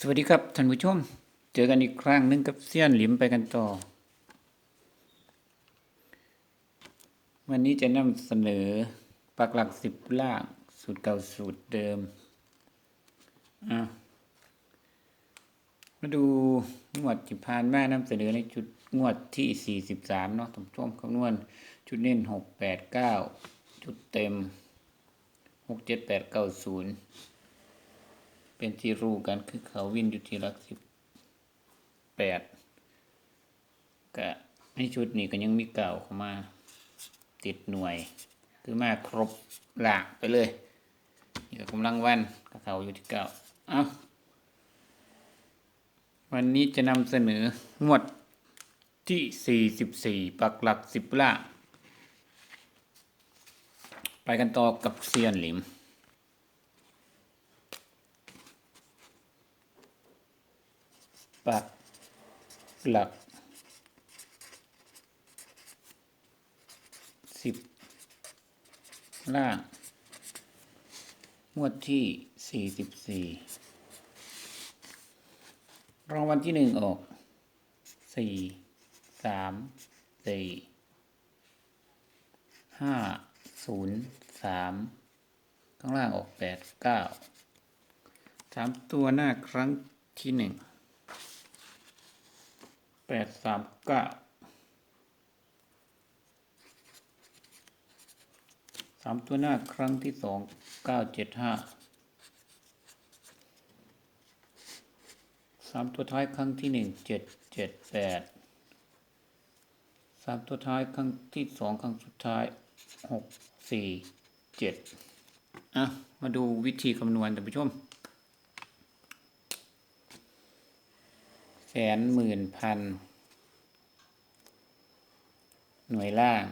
สวัสดีครับท่านผู้ชม เจอกันอีกครั้งหนึงกับเซียนหลิมไปกันต่อ วันนี้จะนำเสนอปักหลักสิบล่าง สูตรเก่าสูตรเดิมมาดูงวดที่ผ่านแมานำเสนอในจุดงวดที่ 43 เนาะท่านผู้ชมคำนวณ จุดเน้น 689 จุดเต็ม 67890 เป็นที่รู้กันคือเขาวินอยู่ที่หลักสิบแปดกะในชุดนี้ก็ยังมีเก่าเข้ามาติดหน่วย คือมาครบหลากไปเลยนี่ก็กำลังวันกเขาอยู่ที่เก่าเอาวันนี้จะนำเสนองวดที่สี่สิบสี่ปักหลักสิบล่าไปกันต่อกับเซียนหลิม ปักหลักสิบล่างงวดที่สี่สิบสี่รางวัลที่หนึ่งออกสี่สามสี่ห้าศูนย์สามข้างล่างออกแปดเก้าสามตัวหน้าครั้งที่หนึ่ง แปดสามเก้าสามตัวหน้าครั้งที่สองเก้าเจ็ดห้าสามตัวท้ายครั้งที่หนึ่งเจ็ดเจ็ดแปดสามตัวท้ายครั้งที่สองครั้งสุดท้ายหกสี่เจ็ดอะ มาดูวิธีคำนวณท่านผู้ชม แสนหมื่นพัน หน่วยล่าง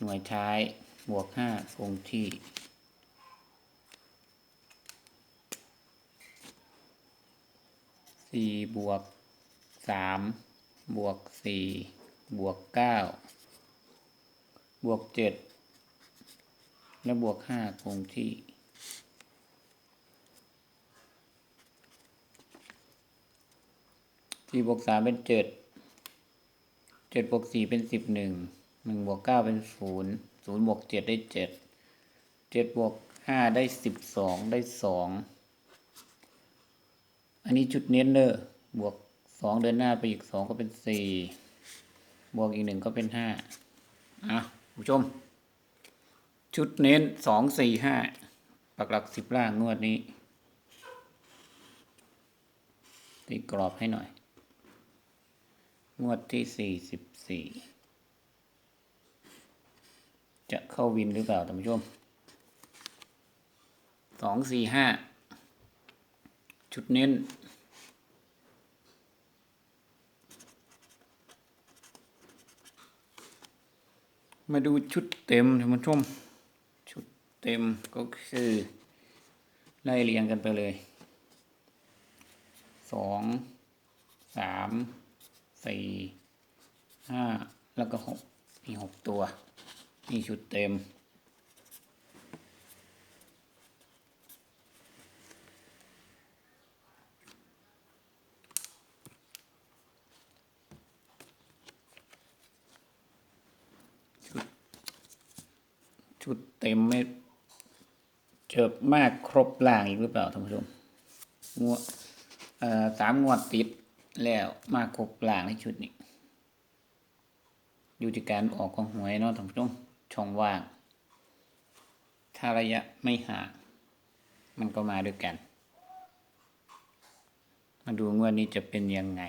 หน่วยท้าย บวกห้าคงที่ สี่บวกสามบวกสี่บวกเก้าบวกเจ็ดและบวกห้าคงที่ สี่บวกสามเป็นเจ็ดเจ็ดบวกสี่เป็นสิบหนึ่งหนึ่งบวกเก้าเป็นศูนย์ศูนย์บวกเจ็ดได้เจ็ดเจ็ดบวกห้าได้สิบสองได้สองอันนี้จุดเน้นเลยบวกสองเดินหน้าไปอีกสองก็เป็นสี่บวกอีกหนึ่งก็เป็นห้าอะผู้ชม ชุดเน้นสองสี่ห้าปักหลักสิบล่างงวดนี้ตีกรอบให้หน่อย งวดที่สี่สิบสี่จะเข้าวินหรือเปล่าท่านผู้ชมสองสี่ห้าชุดเน้นมาดูชุดเต็มท่านผู้ชม ชุดเต็มก็คือไล่เรียงกันไปเลยสองสาม สี่ห้าแล้วก็หกมีหกตัวนี่ชุดเต็ม ชุดชุดเต็มไม่เจิบมากครบล่างอีกหรือเปล่าท่านผู้ชมงวดสามงวดติด แล้วมาครบล่างในชุดนี้ อยู่ที่การออกของหวยเนาะท่านผู้ชมช่องว่าง ถ้าระยะไม่ห่างมันก็มาด้วยกัน มาดูงวดนี้จะเป็นยังไง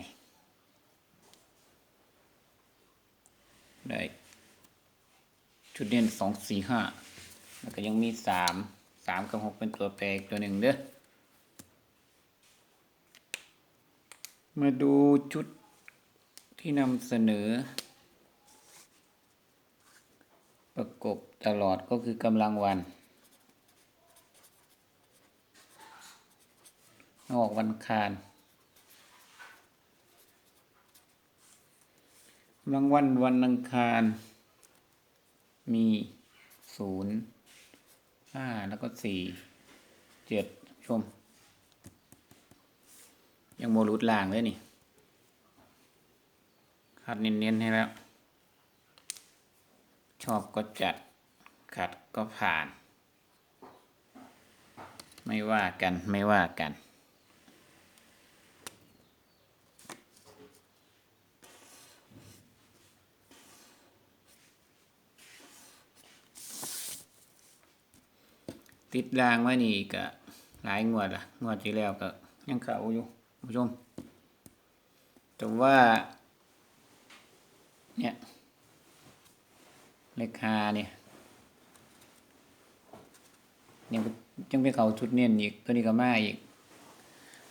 ได้ชุดเด่นสองสี่ห้าแล้วก็ยังมีสามสามกับหกเป็นตัวแปรอีกตัวหนึ่งเด้อ มาดูชุดที่นำเสนอ ประกบตลอดก็คือกำลังวัน ออกวันคารกำลังวันวันอังคาร มีศูนย์ห้าแล้วก็สี่เจ็ดชม ยังโมรุดล่างเลยนี่คัดเน้นๆให้แล้ว ชอบก็จัด ขัดก็ผ่าน ไม่ว่ากันไม่ว่ากันติดรางไว้นี่ก็หลายงวดละงวดที่แล้วก็ยังเขาอยู่ ผู้ชม แต่ว่า เนี่ย เลขาเนี่ยยังยังไปเขาชุดเนียนอีกตัวนี้ก็มาอีก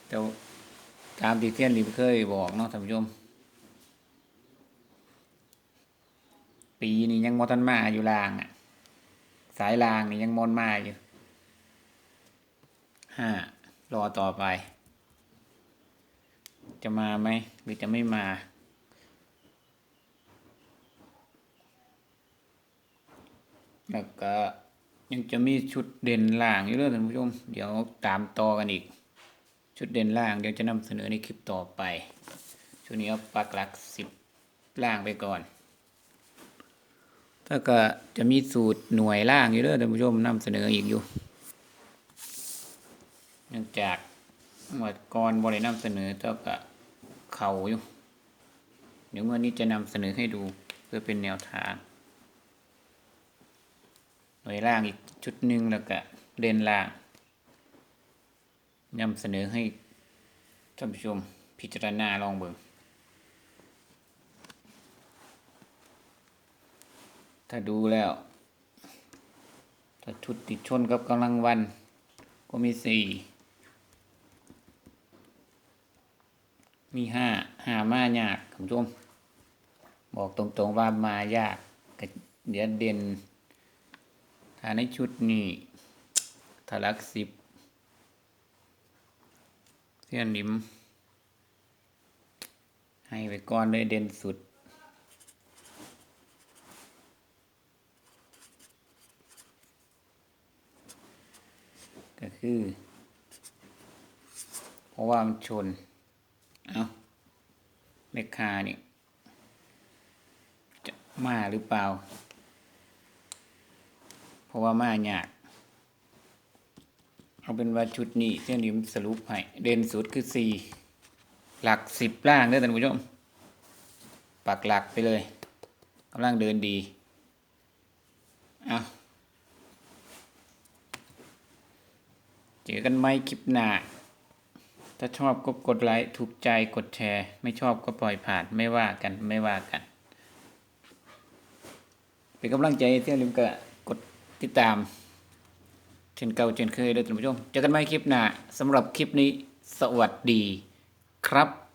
แต่ตามที่เทียนริมเคยบอกเนาะท่านผู้ชม ปีนี้ยังมอตันมาอยู่ลางอะ สายลางนี่ยังมอนมาอยู่ห้ารอต่อไป จะมาไหมหรือจะไม่มา แล้วก็ยังจะมีชุดเด่นล่างอยู่ด้วยท่านผู้ชม เดี๋ยวตามต่อกันอีก ชุดเด่นล่างเดี๋ยวจะนำเสนอในคลิปต่อไปชุดนี้เอาปักหลักสิบล่างไปก่อนถ้าก็จะมีสูตรหน่วยล่างอยู่ด้วยท่านผู้ชมนำเสนออีกอยู่ เนื่องจาก หมวดกรบรินำเสนอเท่ากับเขาอยู่เดี๋ยววันนี้จะนำเสนอให้ดูเพื่อเป็นแนวทาง หน่วยล่างอีกชุดหนึ่งแล้วก็เดนล่างนำเสนอให้ท่านผู้ชมพิจารณาลองเบิ่งถ้าดูแล้ว ถ้าชุดติดชนกับกำลังวันก็มีสี่ มีห้าหามายากคุณผู้ชม บอกตรงๆว่ามายากกเดี๋ยวเด่น ถ้าในชุดนี้ถ้าหลักสิบเสี้ยนนิม ให้ไปก่อนเลยเด่นสุดก็คือ เพราะว่ามันชน เอาเลขคานี่จะมาหรือเปล่า เพราะว่ามาหยาก เอาเป็นว่าชุดนี้เส้นนี้สรุปให้เด่นสุดคือสี่หลักสิบล่างเด้อท่านผู้ชม ปักหลักไปเลยกำลังเดินดีเอาเจอกันไหมคลิปหน้า ถ้าชอบก็กดไลค์ถูกใจกดแชร์ ไม่ชอบก็ปล่อยผ่านไม่ว่ากันไม่ว่ากัน เป็นกำลังใจที่ลืมก็กดติดตาม เช่นเก่าเช่นเคยด้วยท่านผู้ชมเจอกันใหม่คลิปหน้าสำหรับคลิปนี้สวัสดีครับ